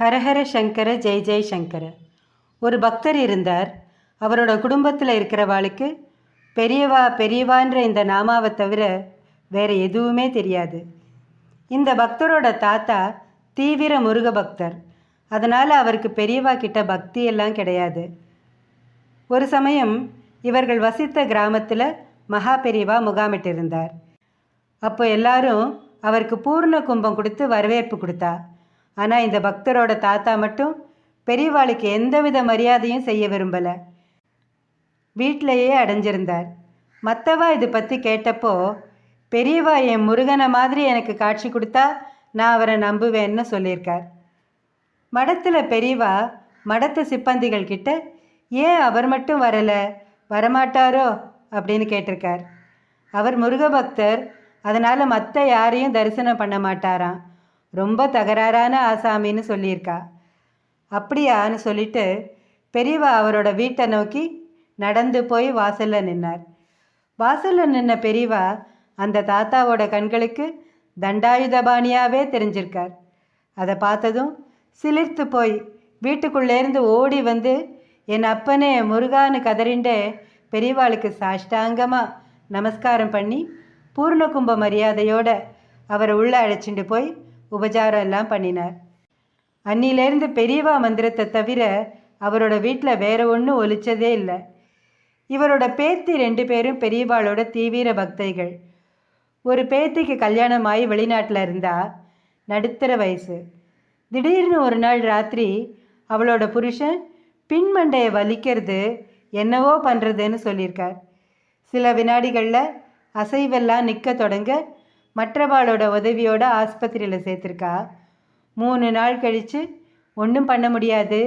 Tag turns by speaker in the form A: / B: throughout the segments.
A: ஹரஹர சங்கர ஜெய் ஜெய் சங்கர. ஒரு பக்தர் இருந்தார். அவரோட குடும்பத்தில் இருக்கிறவாளுக்கு பெரியவா பெரியவான்ற இந்த நாமாவை தவிர வேற எதுவுமே தெரியாது. இந்த பக்தரோட தாத்தா தீவிர முருக பக்தர். அதனால் அவருக்கு பெரியவா கிட்ட பக்தி எல்லாம் கிடையாது. ஒரு சமயம் இவர்கள் வசித்த கிராமத்தில் மகா பெரியவா முகாமிட்டிருந்தார். அப்போ எல்லாரும் அவருக்கு பூர்ண கும்பம் கொடுத்து வரவேற்பு கொடுத்தா ஆனால் இந்த பக்தரோட தாத்தா மட்டும் பெரியவாளுக்கு எந்தவித மரியாதையும் செய்ய விரும்பலை. வீட்டிலேயே அடைஞ்சிருந்தார். மற்றவா இது பற்றி கேட்டப்போ பெரியவா என் முருகனை மாதிரி எனக்கு காட்சி கொடுத்தா நான் அவரை நம்புவேன்னு சொல்லியிருக்கார். மடத்தில் பெரியவா மடத்து சிப்பந்திகள் கிட்ட ஏன் அவர் மட்டும் வரலை? வரமாட்டாரோ? அப்படின்னு கேட்டிருக்கார். அவர் முருக பக்தர் அதனால் மற்ற யாரையும் தரிசனம் பண்ண மாட்டாராம். ரொம்ப தகராறான ஆசாமின்னு சொல்லியிருக்கா. அப்படியான்னு சொல்லிட்டு பெரியவா அவரோட வீட்டை நோக்கி நடந்து போய் வாசலில் நின்னார். வாசலில் நின்ன பெரியவா அந்த தாத்தாவோட கண்களுக்கு தண்டாயுதபாணியாகவே தெரிஞ்சிருக்கார். அதை பார்த்ததும் சிலிர்த்து போய் வீட்டுக்குள்ளேருந்து ஓடி வந்து என் அப்பனே முருகான்னு கதறிண்டே பெரியவாளுக்கு சாஷ்டாங்கமாக நமஸ்காரம் பண்ணி பூர்ணகும்ப மரியாதையோடு அவரை உள்ளே அழைச்சிட்டு போய் உபச்சாரம் எல்லாம் பண்ணினார். அன்னிலேருந்து பெரியவா மந்திரத்தை தவிர அவரோட வீட்டில் வேற ஒன்றும் ஒலிச்சதே இல்லை. இவரோட பேத்தி ரெண்டு பேரும் பெரியவாளோட தீவிர பக்தைகள். ஒரு பேத்திக்கு கல்யாணம் ஆகி வெளிநாட்டில் இருந்தா நடுத்தர வயசு. திடீர்னு ஒரு நாள் ராத்திரி அவளோட புருஷன் பின்மண்டையை வலிக்கிறது என்னவோ பண்ணுறதுன்னு சொல்லியிருக்கார். சில வினாடிகளில் அசைவெல்லாம் நிற்க தொடங்க மற்றவாளோட உதவியோட ஆஸ்பத்திரியில் சேர்த்துருக்கா? மூணு நாள் கழித்து ஒன்றும் பண்ண முடியாது.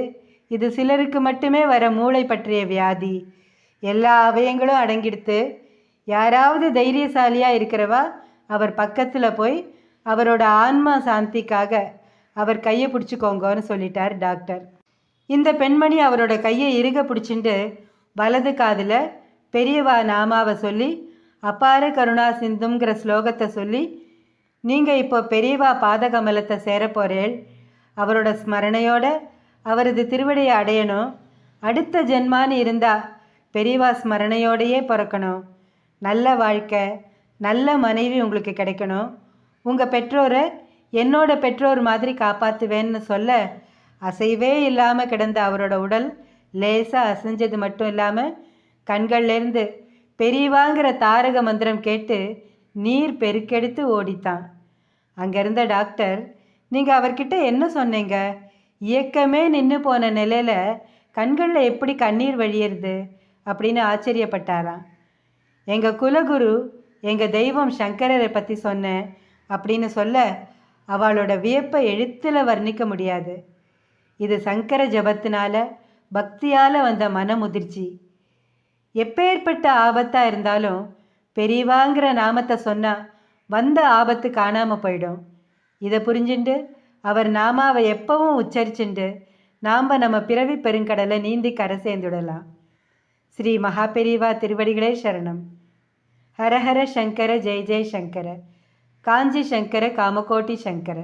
A: இது சிலருக்கு மட்டுமே வர மூளை பற்றிய வியாதி. எல்லா அவயங்களும் அடங்கிடுத்து. யாராவது தைரியசாலியாக இருக்கிறவா அவர் பக்கத்தில் போய் அவரோட ஆன்மா சாந்திக்காக அவர் கையை பிடிச்சிக்கோங்கன்னு சொல்லிட்டார் டாக்டர். இந்த பெண்மணி அவரோட கையை இறுக பிடிச்சிட்டு வலது காதில் பெரியவா நாமாவை சொல்லி அப்பார கருணா சிந்துங்கிற ஸ்லோகத்தை சொல்லி நீங்கள் இப்போ பெரியவா பாதகமலத்தை சேரப்போறேள். அவரோட ஸ்மரணையோட அவரது திருவடியை அடையணும். அடுத்த ஜென்மான்னு இருந்தா பெரியவா ஸ்மரணையோடையே பிறக்கணும். நல்ல வாழ்க்கை நல்ல மனைவி உங்களுக்கு கிடைக்கணும். உங்கள் பெற்றோரை என்னோட பெற்றோர் மாதிரி காப்பாற்றுவேன்னு சொல்ல அசைவே இல்லாமல் கிடந்த அவரோட உடல் லேசாக அசைஞ்சது மட்டும் இல்லாமல் கண்கள்லேருந்து பெரியவாங்கிற தாரக மந்திரம் கேட்டு நீர் பெருக்கெடுத்து ஓடித்தான். அங்கே இருந்த டாக்டர் நீங்கள் அவர்கிட்ட என்ன சொன்னீங்க? இயக்கமே நின்று போன நிலையில் கண்களில் எப்படி கண்ணீர் வழியிறது? அப்படின்னு ஆச்சரியப்பட்டாராம். எங்கள் குலகுரு எங்கள் தெய்வம் சங்கரரை பற்றி சொன்னேன் அப்படின்னு சொல்ல அவளோட வியப்பை எழுத்தில் வர்ணிக்க முடியாது. இது சங்கர ஜபத்தினால பக்தியால் வந்த மனமுதிர்ச்சி. எப்பேற்பட்ட ஆபத்தாக இருந்தாலும் பெரியவாங்கிற நாமத்தை சொன்னால் வந்த ஆபத்து காணாமல் போயிடும். இதை புரிஞ்சுண்டு அவர் நாமாவை எப்பவும் உச்சரிச்சுண்டு நாம் நம்ம பிறவி பெருங்கடலை நீந்தி கரை சேர்ந்துடலாம். ஸ்ரீ மகாபெரிவா திருவடிகளே சரணம். ஹரஹர சங்கர ஜெய் ஜெய் சங்கர. காஞ்சி சங்கர காமகோட்டி சங்கர.